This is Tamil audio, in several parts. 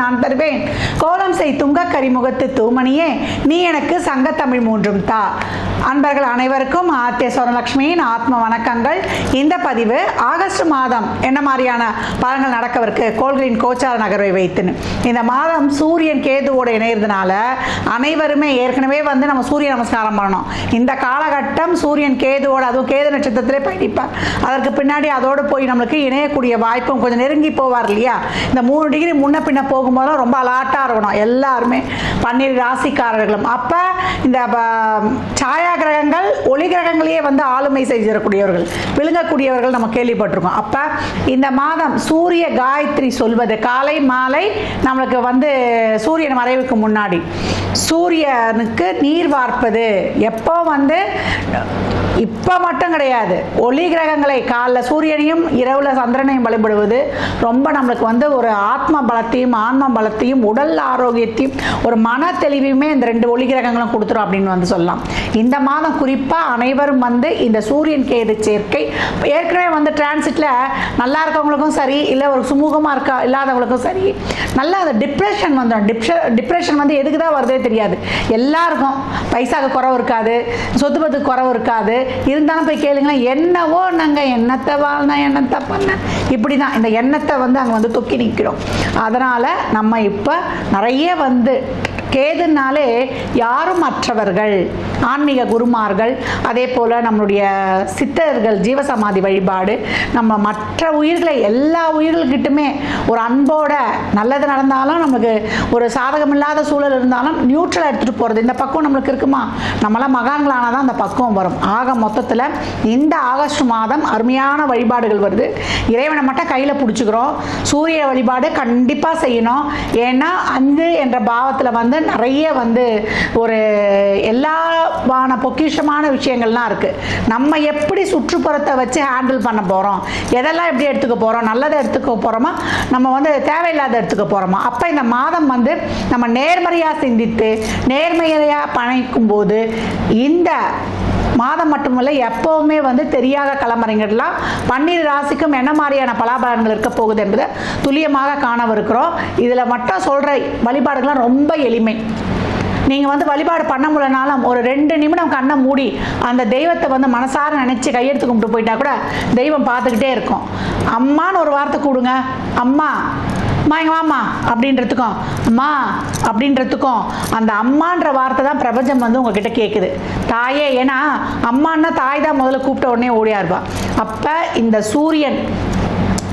நான் தருவேன். கோலம் செய் துங்க கரிமுகத்து தூமணியே நீ எனக்கு சங்கத்தமிழ் மூன்றும் தா. அன்பர்கள் அனைவருக்கும் ஆத்திய சோரலட்சுமியின் ஆத்ம வணக்கங்கள். இந்த பதிவு ஆகஸ்ட் மாதம் என்ன மாதிரியான பலன்கள் நடக்கவிருக்கு? கோள்களின் கோச்சார நகர்வை வைத்துன்னு. இந்த மாதம் சூரியன் கேதுவோட இணையிறதுனால அனைவருமே ஏற்கனவே வந்து நம்ம சூரிய நமஸ்காரம் பண்ணணும். இந்த காலகட்டம் சூரியன் கேதுவோட அதுவும் கேது நட்சத்திரத்திலே பயணிப்பார். அதற்கு பின்னாடி அதோடு போய் நம்மளுக்கு இணையக்கூடிய வாய்ப்பும் கொஞ்சம் நெருங்கி போவார் இல்லையா? இந்த மூணு டிகிரி முன்ன பின்ன போகும் போகும்போதெல்லாம் ரொம்ப அலாட்டாக இருக்கணும். எல்லாருமே பன்னீர் ராசிக்காரர்களும். அப்போ இந்த சாயா கிரகங்கள் ஒளி கிரகங்களையே வந்து ஆளுமை செய்திருக்கக்கூடியவர்கள் விழுங்கக்கூடியவர்கள் நம்ம கேள்விப்பட்டிருக்கோம். அப்போ இந்த மாதம் சூரிய காயத்ரி சொல்வது காலை மாலை நம்மளுக்கு வந்து சூரியன் மறைவுக்கு முன்னாடி. சூரியனுக்கு நீர் வார்ப்பது. எப்போ வந்து இப்போ மட்டும் கிடையாது. ஒளி கிரகங்களை காலைல சூரியனையும் இரவுல சந்திரனையும் வழிபடுவது ரொம்ப நம்மளுக்கு வந்து ஒரு ஆத்ம பலத்தையும் ஆன்ம பலத்தையும் உடல் ஆரோக்கியத்தையும் ஒரு மன தெளிவையுமே இந்த ரெண்டு ஒளி கிரகங்களும் கொடுத்துரும் அப்படின்னு வந்து சொல்லலாம். இந்த மாதம் குறிப்பாக அனைவரும் வந்து இந்த சூரியன் கேது சேர்க்கை ஏற்கனவே வந்து டிரான்சிட்டில் நல்லா இருக்கவங்களுக்கும் சரி இல்லை ஒரு சுமூகமாக இருக்கா இல்லாதவங்களுக்கும் சரி நல்லா அந்த டிப்ரெஷன் வந்துடும் டிப்ஷ டிப்ரெஷன் வந்து எதுக்கு தான் வருதே தெரியாது. எல்லாருக்கும் பைசாவுக்கு குறவு இருக்காது சொத்து பத்துக்கு குறவு இருக்காது இருந்தாலும் போய் கேளுங்களேன் என்னவோ நாங்கள் எண்ணத்தை வாழ்ந்தேன் எண்ணத்தை பண்ண. இப்படி தான் இந்த எண்ணத்தை வந்து அங்கே வந்து தொக்கி நிற்கிறோம் அதனால் நம்ம இப்போ நிறைய வந்து கேதுனாலே யாரும் மற்றவர்கள் ஆன்மீக குருமார்கள் அதே போல் நம்மளுடைய சித்தர்கள் ஜீவசமாதி வழிபாடு நம்ம மற்ற உயிர்களை எல்லா உயிர்கள்கிட்டுமே ஒரு அன்போட நல்லது நடந்தாலும் நமக்கு ஒரு சாதகம் இல்லாத சூழல் இருந்தாலும் நியூட்ரல் எடுத்துகிட்டு போகிறது இந்த பக்கம் நம்மளுக்கு இருக்குமா? நம்மளாம் மகான்களானால் தான் அந்த பக்குவம் வரும். ஆக மொத்தத்தில் இந்த ஆகஸ்ட் மாதம் அருமையான வழிபாடுகள் வருது. இறைவனை மட்டும் கையில் பிடிச்சிக்கிறோம். சூரிய வழிபாடு கண்டிப்பாக செய்யணும். ஏன்னா அஞ்சு என்ற பாவத்தில் வந்து நிறைய வந்து ஒரு எல்லாவான பொக்கிஷமான விஷயங்கள்லாம் இருக்குது நம்ம எப்படி சுற்றுப்புறத்தை வச்சு ஹேண்டில் பண்ண போகிறோம் எதெல்லாம் எப்படி எடுத்துக்க போகிறோம் நல்லதை எடுத்துக்க போகிறோமா நம்ம வந்து தேவையில்லாத எடுத்துக்க போகிறோமா அப்போ இந்த மாதம் வந்து நம்ம நேர்மறையாக சிந்தித்து நேர்மையாக பணிக்கும் போது இந்த மாதம் மட்டுமல்ல எப்போவுமே வந்து தெரியாத கலமறைங்கள்லாம் பன்னீர் ராசிக்கும் என்ன மாதிரியான பலாபலன்கள் இருக்க போகுது என்பதை துல்லியமாக காணவிருக்கிறோம். இதில் மட்டும் சொல்கிற வழிபாடுகள்லாம் ரொம்ப எளிமை. நீங்கள் வந்து வழிபாடு பண்ண முடியலனாலும் ஒரு ரெண்டு நிமிடம் கண்ணை மூடி அந்த தெய்வத்தை வந்து மனசார நினச்சி கையெடுத்து கும்பிட்டு போயிட்டா கூட தெய்வம் பார்த்துக்கிட்டே இருக்கும். அம்மான்னு ஒரு வார்த்தை கூடுங்க. அம்மா அம்மா இங்க வாம்மா அப்படின்றதுக்கும் அம்மா அப்படின்றதுக்கும் அந்த அம்மான்ற வார்த்தை தான் பிரபஞ்சம் வந்து உங்ககிட்ட கேட்குது தாயே ஏன்னா அம்மான்னா தாய் தான் முதல்ல கூப்பிட்ட உடனே ஓடியா இருப்பா அப்போ இந்த சூரியன்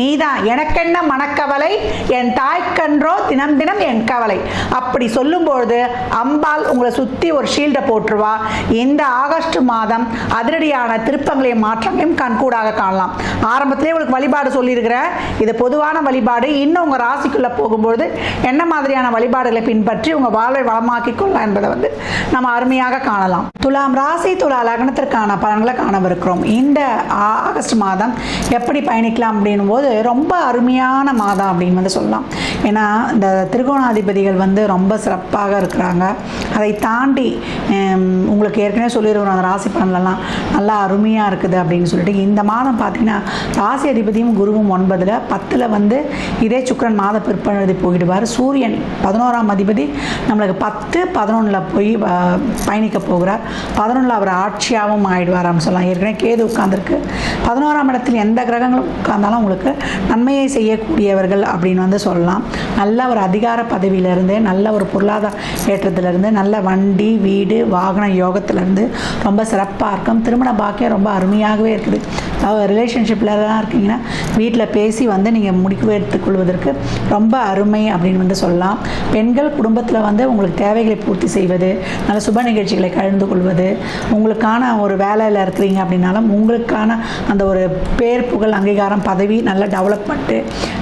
நீதான் எனக்கென்ன மனக்கவலை? என் தாய்க்கன்றோ தினம் தினம் என் கவலை. அப்படி சொல்லும்பொழுது அம்பாள் உங்களை சுற்றி ஒரு ஷீல்டை போட்டுருவா. இந்த ஆகஸ்ட் மாதம் அதிரடியான திருப்பங்களையும் மாற்றங்களையும் கண்கூடாக காணலாம். ஆரம்பத்திலே உங்களுக்கு வழிபாடு சொல்லியிருக்கிறேன் இது பொதுவான வழிபாடு. இன்னும் உங்கள் ராசிக்குள்ளே போகும்பொழுது என்ன மாதிரியான வழிபாடுகளை பின்பற்றி உங்கள் வாழ்வை வளமாக்கி கொள்ளலாம் என்பதை வந்து நம்ம அருமையாக காணலாம். துலாம் ராசி துலா லக்னத்திற்கான பலன்களை காணவிருக்கிறோம். இந்த ஆகஸ்ட் மாதம் எப்படி பயணிக்கலாம் அப்படின்னும் போது ரொம்ப அருமையான மாதம் அப்படின்னு வந்து சொல்லலாம். ஏன்னா இந்த திருகோணாதிபதிகள் வந்து ரொம்ப சிறப்பாக இருக்கிறாங்க. அதை தாண்டி உங்களுக்கு ஏற்கனவே சொல்லிடுவோம் அந்த ராசி பலன்லாம் நல்லா அருமையாக இருக்குது அப்படின்னு சொல்லிட்டு இந்த மாதம் பார்த்தீங்கன்னா ராசி அதிபதியும் குருவும் ஒன்பதில் பத்தில் வந்து இதே சுக்கிரன் மாத பிற்பழுதி போயிடுவார். சூரியன் பதினோராம் அதிபதி நம்மளுக்கு பத்து பதினொன்றில் போய் பயணிக்க போகிறார். பதினொன்றில் அவர் ஆட்சியாகவும் ஆயிடுவார் அப்படின்னு சொல்லலாம். ஏற்கனவே கேது உட்காந்துருக்கு பதினோராம் இடத்தில் எந்த கிரகங்களும் உட்கார்ந்தாலும் உங்களுக்கு நன்மையை செய்யக்கூடியவர்கள் அப்படின்னு வந்து சொல்லலாம். நல்ல ஒரு அதிகார பதவியிலேருந்து நல்ல ஒரு பொருளாதார ஏற்றத்திலிருந்து நல்ல வண்டி வீடு வாகன யோகத்திலேருந்து ரொம்ப சிறப்பாக இருக்கும். திருமண பாக்கியம் ரொம்ப அருமையாகவே இருக்குது. அதாவது ரிலேஷன்ஷிப்லலாம் இருக்கீங்கன்னா வீட்டில் பேசி வந்து நீங்கள் முடிவு எடுத்துக்கொள்வதற்கு ரொம்ப அருமை அப்படின்னு வந்து சொல்லலாம். பெண்கள் குடும்பத்தில் வந்து உங்களுக்கு தேவைகளை பூர்த்தி செய்வது நல்ல சுப நிகழ்ச்சிகளை கலந்து கொள்வது உங்களுக்கான ஒரு வேலையில் இருக்கிறீங்க அப்படின்னாலும் உங்களுக்கான அந்த ஒரு பேர் புகழ் அங்கீகாரம் பதவி நல்ல நல்ல டெவலப்மெண்ட்டு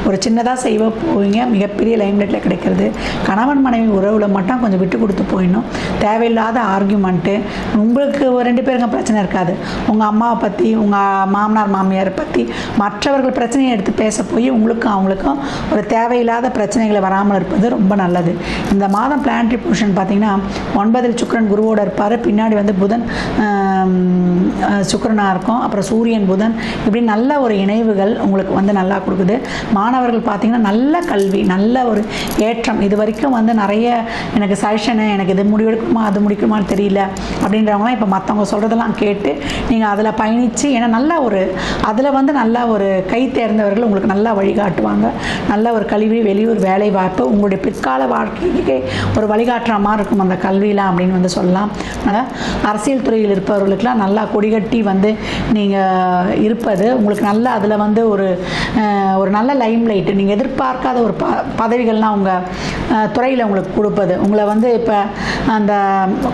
ஒரு சின்னதாக செய்வ போவீங்க மிகப்பெரிய லைம்லைட்டில் கிடைக்கிறது. கணவன் மனைவி உறவில் மட்டும் கொஞ்சம் விட்டு கொடுத்து போயிடணும். தேவையில்லாத ஆர்கியூமெண்ட்டு உங்களுக்கு ரெண்டு பேருங்க பிரச்சனை இருக்காது. உங்கள் அம்மாவை பற்றி உங்கள் மாமனார் மாமியாரை பற்றி மற்றவர்கள் பிரச்சனையை எடுத்து பேச போய் உங்களுக்கும் அவங்களுக்கும் ஒரு தேவையில்லாத பிரச்சனைகளை வராமல் இருப்பது ரொம்ப நல்லது. இந்த மாதம் பிளான்ட்ரி பொசிஷன் பார்த்தீங்கன்னா ஒன்பதில் சுக்கரன் குருவோட இருப்பார். பின்னாடி வந்து புதன் சுக்கரனாக இருக்கும். அப்புறம் சூரியன் புதன் இப்படி நல்ல ஒரு இணைவுகள் உங்களுக்கு வந்து நல்லா கொடுக்குது. மாணவர்கள் பார்த்தீங்கன்னா நல்ல கல்வி நல்ல ஒரு ஏற்றம். இது வரைக்கும் வந்து நிறைய எனக்கு சஜஷனு எனக்கு இது முடிவெடுக்குமா அது முடிக்குமான்னு தெரியல அப்படின்றவங்களாம் இப்போ மற்றவங்க சொல்கிறதெல்லாம் கேட்டு நீங்கள் அதில் பயணித்து ஏன்னா நல்ல ஒரு அதில் வந்து நல்ல ஒரு கை தேர்ந்தவர்கள் உங்களுக்கு நல்லா வழிகாட்டுவாங்க. நல்ல ஒரு கல்வி வெளியூர் வேலை வாய்ப்பு உங்களுடைய பிற்கால வாழ்க்கைக்கு ஒரு வழிகாட்டுற மாதிரி இருக்கும் அந்த கல்வியெலாம் அப்படின்னு வந்து சொல்லலாம். அரசியல் துறையில் இருப்பவர்கள் இருப்பவர்களுக்கெல்லாம் நல்லா கொடிகட்டி வந்து நீங்கள் இருப்பது உங்களுக்கு நல்ல அதில் வந்து ஒரு ஒரு நல்ல லைம் லைட்டு நீங்கள் எதிர்பார்க்காத ஒரு ப பதவிகள்லாம் உங்கள் துறையில் உங்களுக்கு கொடுப்பது. உங்களை வந்து இப்போ அந்த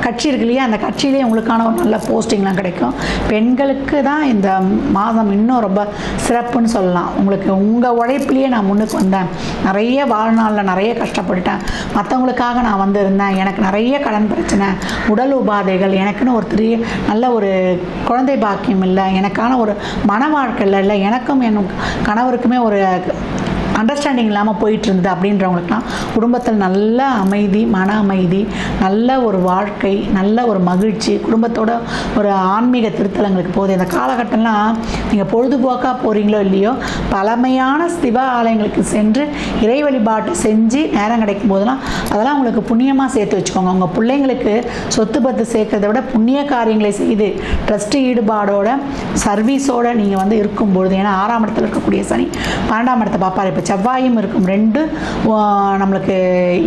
கட்சி இருக்கு இல்லையா அந்த கட்சியிலே உங்களுக்கான ஒரு நல்ல போஸ்டிங்லாம் கிடைக்கும். பெண்களுக்கு தான் இந்த மாதம் இன்னும் ரொம்ப சிறப்புன்னு சொல்லலாம். உங்களுக்கு உங்கள் உழைப்பிலேயே நான் முன்னுக்கு வந்தேன். நிறைய வாழ்நாளில் நிறைய கஷ்டப்பட்டுட்டேன். மற்றவங்களுக்காக நான் வந்திருந்தேன். எனக்கு நிறைய கடன் பிரச்சனை உடல் உபாதைகள் எனக்குன்னு ஒரு பெரிய நல்ல ஒரு குழந்தை பாக்கியம் இல்லை. எனக்கான ஒரு மன வாழ்க்கை இல்லை இல்லை. எனக்கும் என் கணவருக்குமே ஒரு அண்டர்ஸ்டாண்டிங் இல்லாமல் போயிட்டு இருந்தது அப்படின்றவங்களுக்குலாம் குடும்பத்தில் நல்ல அமைதி மன அமைதி நல்ல ஒரு வாழ்க்கை நல்ல ஒரு மகிழ்ச்சி குடும்பத்தோட ஒரு ஆன்மீக திருத்தலங்களுக்கு போகுது. இந்த காலகட்டம்லாம் நீங்கள் பொழுதுபோக்காக போகிறீங்களோ இல்லையோ பழமையான சிவ ஆலயங்களுக்கு சென்று இறை வழிபாட்டு செஞ்சு நேரம் கிடைக்கும் போதெல்லாம் அதெல்லாம் உங்களுக்கு புண்ணியமாக சேர்த்து வச்சுக்கோங்க. உங்கள் பிள்ளைங்களுக்கு சொத்து பத்து சேர்க்கறத விட புண்ணிய காரியங்களை செய்து ட்ரஸ்ட் ஈடுபாடோட சர்வீஸோட நீங்கள் வந்து இருக்கும்பொழுது ஏன்னா ஆறாம் இடத்துல இருக்கக்கூடிய சனி பன்னெண்டாம் இடத்தை பார்ப்பார் இப்போ செவ்வாயும் இருக்கும். ரெண்டு நம்மளுக்கு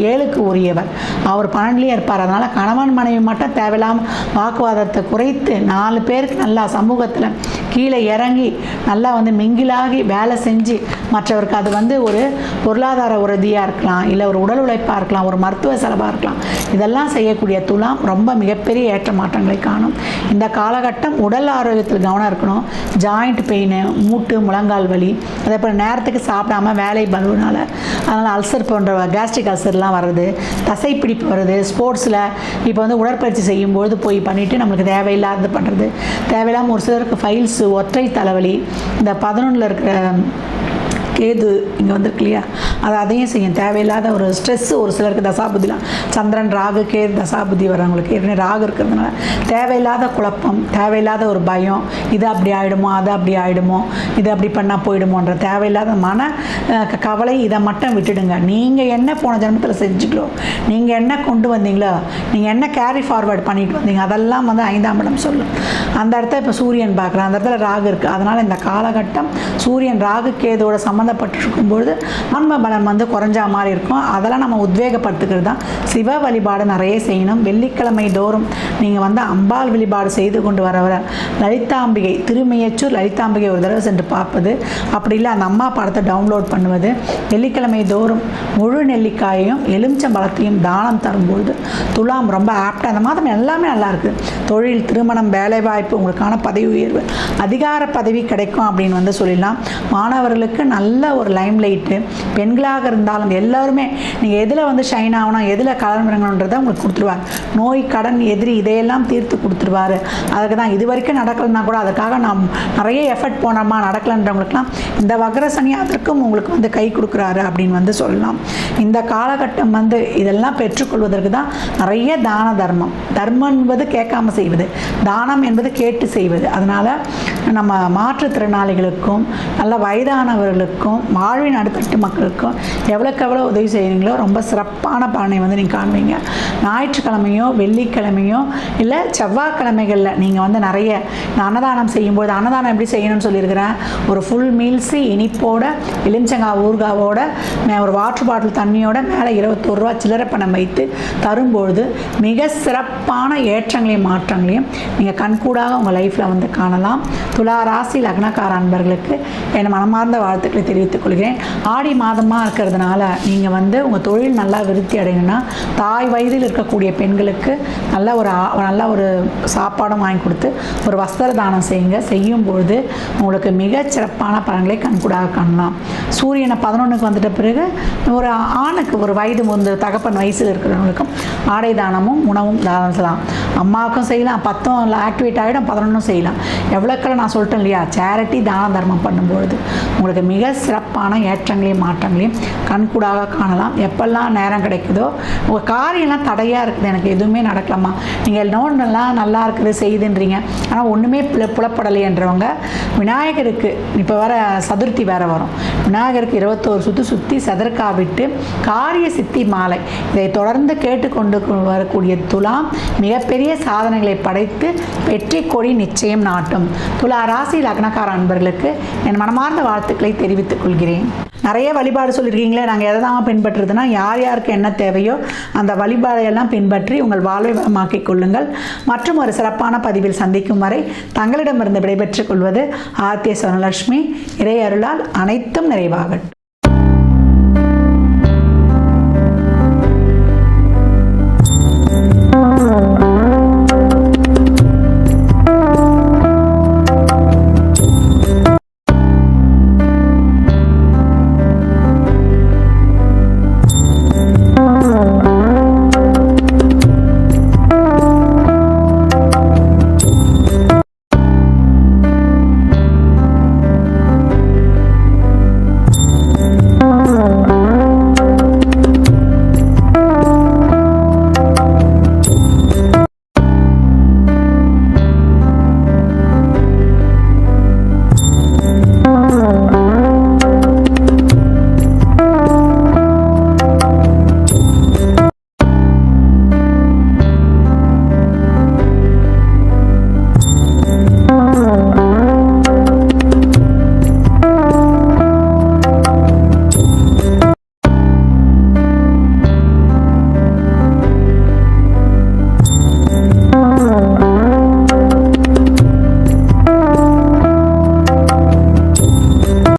ஏழுக்கு உரியவர். அவர் பன்னெண்டுலேயே இருப்பார். அதனால் கணவன் மனைவி மட்டும் தேவையில்லாமல் வாக்குவாதத்தை குறைத்து நாலு பேருக்கு நல்லா சமூகத்தில் கீழே இறங்கி நல்லா வந்து மிங்கிலாகி வேலை செஞ்சு மற்றவருக்கு அது வந்து ஒரு பொருளாதார உறுதியாக இருக்கலாம் இல்லை ஒரு உடல் உழைப்பாக இருக்கலாம் ஒரு மருத்துவ செலவாக இருக்கலாம். இதெல்லாம் செய்யக்கூடிய துலாம் ரொம்ப மிகப்பெரிய ஏற்ற மாற்றங்களை காணும். இந்த காலகட்டம் உடல் ஆரோக்கியத்தில் கவனம் இருக்கணும். ஜாயிண்ட் பெயின் மூட்டு முழங்கால் வலி அதே போல் நேரத்துக்கு சாப்பிடாம வேலை பலுவனால அதனால் அல்சர் போன்ற கேஸ்ட்ரிக் அல்சர்லாம் வருது தசைப்பிடிப்பு வருது ஸ்போர்ட்ஸில் இப்போ வந்து உடற்பயிற்சி செய்யும்பொழுது போய் பண்ணிவிட்டு நம்மளுக்கு தேவையில்லாதது பண்ணுறது தேவையில்லாமல் ஒரு சிலருக்கு ஃபைல்ஸு ஒற்றை தலைவலி இந்த பதினொன்றில் இருக்கிற கேது இங்கே வந்திருக்கு இல்லையா அது அதையும் செய்யும். தேவையில்லாத ஒரு ஸ்ட்ரெஸ்ஸு ஒரு சிலருக்கு தசாபுதிலாம் சந்திரன் ராகு கேது தசாபுதி வரவங்களுக்கு ஏற்கனவே ராகு இருக்கிறதுனால தேவையில்லாத குழப்பம் தேவையில்லாத ஒரு பயம் இது அப்படி ஆகிடுமோ அது அப்படி ஆகிடுமோ இது அப்படி பண்ணால் போயிடுமோன்ற தேவையில்லாத மன கவலை இதை மட்டும் விட்டுடுங்க. நீங்கள் என்ன போன ஜென்மத்தில் செஞ்சுக்கலோ நீங்கள் என்ன கொண்டு வந்தீங்களோ நீங்கள் என்ன கேரி ஃபார்வர்ட் பண்ணிட்டு வந்தீங்க அதெல்லாம் வந்து ஐந்தாம் இடம் சொல்லும். அந்த இடத்துல இப்போ சூரியன் பார்க்குறேன் அந்த இடத்துல ராகு இருக்குது அதனால் இந்த காலகட்டம் சூரியன் ராகு கேதோட கேதுவோட சம்மந்தப்பட்டிருக்கும் பொழுது ஆன்ம பலம் வந்து குறைஞ்சா மாதிரி இருக்கும். அதெல்லாம் நம்ம உத்வேகப்படுத்துக்கிறது தான். சிவ வழிபாடு நிறைய செய்யணும். வெள்ளிக்கிழமை தோறும் நீங்கள் வந்து அம்பாள் வழிபாடு செய்து கொண்டு வர வர லலிதாம்பிகை திருமையச்சூர் லலிதாம்பிகை ஒரு தடவை சென்று பார்ப்பது. அப்படி இல்லை அந்த அம்மா படத்தை டவுன்லோட் பண்ணுவது. வெள்ளிக்கிழமை தோறும் முழு நெல்லிக்காயையும் எலுமிச்சம்பழத்தையும் தானம் தரும்பொழுது துலாம் ரொம்ப ஆப்டாக அந்த மாதம் எல்லாமே நல்லாயிருக்கு தொழில் திருமணம் வேலைவாய்ப்பு உங்களுக்கான பதவி உயர்வு அதிகார பதவி கிடைக்கும் அப்படின்னு வந்து சொல்லிடலாம். மாணவர்களுக்கு நல்ல நல்ல ஒரு லைம் லைட்டு பெண்களாக இருந்தாலும் எல்லாருமே நீங்கள் எதில் வந்து ஷைன் ஆகணும் எதில் கலர் இறங்கணுன்றதை உங்களுக்கு கொடுத்துருவார் நோய் கடன் எதிரி இதையெல்லாம் தீர்த்து கொடுத்துருவாரு. அதுக்கு தான் இது வரைக்கும் நடக்கலைன்னா கூட அதுக்காக நாம் நிறைய எஃபர்ட் போனோமா நடக்கலைன்றவங்களுக்குலாம் இந்த வக்ர சனி அதற்கும் உங்களுக்கு வந்து கை கொடுக்குறாரு அப்படின்னு வந்து சொல்லலாம். இந்த காலகட்டம் வந்து இதெல்லாம் பெற்றுக்கொள்வதற்கு தான் நிறைய தான தர்மம். தர்மம் என்பது கேட்காம செய்வது தானம் என்பது கேட்டு செய்வது. அதனால் நம்ம மாற்றுத்திறனாளிகளுக்கும் நல்ல வயதானவர்களுக்கும் வாழ்வின் அடுத்தட்டு மக்களுக்கும் எவ்வளோக்கு எவ்வளோ உதவி செய்கிறீங்களோ ரொம்ப சிறப்பான பலனை வந்து நீங்கள் காணுவீங்க ஞாயிற்றுக்கிழமையோ வெள்ளிக்கிழமையோ இல்லை செவ்வாய்க்கிழமைகளில் நீங்கள் வந்து நிறைய அன்னதானம் செய்யும்போது அன்னதானம் எப்படி செய்யணும்னு சொல்லியிருக்கிறேன். ஒரு ஃபுல் மீல்ஸு இனிப்போட எலுமிச்சங்காய் ஊர்காவோட ஒரு வாட்டர் பாட்டில் தண்ணியோட மேலே இருபத்தோரு ரூபா சில்லறை பணம் வைத்து தரும்பொழுது மிக சிறப்பான ஏற்றங்களையும் மாற்றங்களையும் நீங்கள் கண்கூடாக உங்கள் லைஃப்பில் வந்து காணலாம். துலா ராசி லக்னக்கார அன்பர்களுக்கு என் மனமார்ந்த வாழ்த்துக்களை தெரிவித்துக் கொள்கிறேன். ஆடி மாதமாக இருக்கிறதுனால நீங்கள் வந்து உங்கள் தொழில் நல்லா விருத்தி அடையணும்னா தாய் வயதில் இருக்கக்கூடிய பெண்களுக்கு நல்ல ஒரு நல்ல ஒரு சாப்பாடும் வாங்கி கொடுத்து ஒரு வஸ்திர தானம் செய்யுங்க. செய்யும் பொழுது உங்களுக்கு மிகச் சிறப்பான பலன்களை கண்கூடாக காணலாம். சூரியனை பதினொன்றுக்கு வந்துட்ட பிறகு ஒரு ஆணுக்கு ஒரு வயது முந்த தகப்பன் வயசில் இருக்கிறவங்களுக்கும் ஆடை தானமும் உணவும் தானம் செய்யலாம். அம்மாவுக்கும் செய்யலாம். பத்தும் ஆக்டிவேட் ஆகிடும் பதினொன்றும் செய்யலாம். எவ்வளோக்கெல்லாம் நான் சொல்லிட்டேன் இல்லையா? சேரிட்டி தான தர்மம் பண்ணும்பொழுது உங்களுக்கு மிக சிறப்பான ஏற்றங்களையும் மாற்றங்களையும் கண்கூடாக காணலாம். எப்பெல்லாம் நேரம் கிடைக்குதோ உங்கள் காரியம்லாம் தடையாக இருக்குது. எனக்கு எதுவுமே நடக்கலாமா நீங்கள் நோண்டெல்லாம் நல்லா இருக்குது செய்துன்றீங்க. ஆனால் ஒன்றுமே புல புலப்படலைன்றவங்க விநாயகருக்கு இப்போ வர சதுர்த்தி வேற வரும். விநாயகருக்கு இருபத்தோரு சுற்றி சுற்றி சதற்கா விட்டு காரிய சித்தி மாலை. இதை தொடர்ந்து கேட்டுக்கொண்டு வரக்கூடிய துலாம் மிகப்பெரிய சாதனைகளை படைத்து வெற்றி கொடி நிச்சயம் நாட்டும். துலா ராசி லக்னக்கார அன்பர்களுக்கு என் மனமார்ந்த வாழ்த்துக்களை தெரிவித்துக் கொள்கிறேன். நிறைய வழிபாடு சொல்லியிருக்கீங்களே நாங்கள் எதை தான் பின்பற்றுறதுன்னா யார் யாருக்கு என்ன தேவையோ அந்த வழிபாடையெல்லாம் பின்பற்றி உங்கள் வாழ்வை வளமாக்கிக் கொள்ளுங்கள். மற்றும் ஒரு சிறப்பான பதிவில் சந்திக்கும் வரை தங்களிடமிருந்து விடைபெற்றுக் கொள்வது ஆர்த்திய சுவனலட்சுமி இறை அருளால் அனைத்தும் நிறைவாகட்டும்.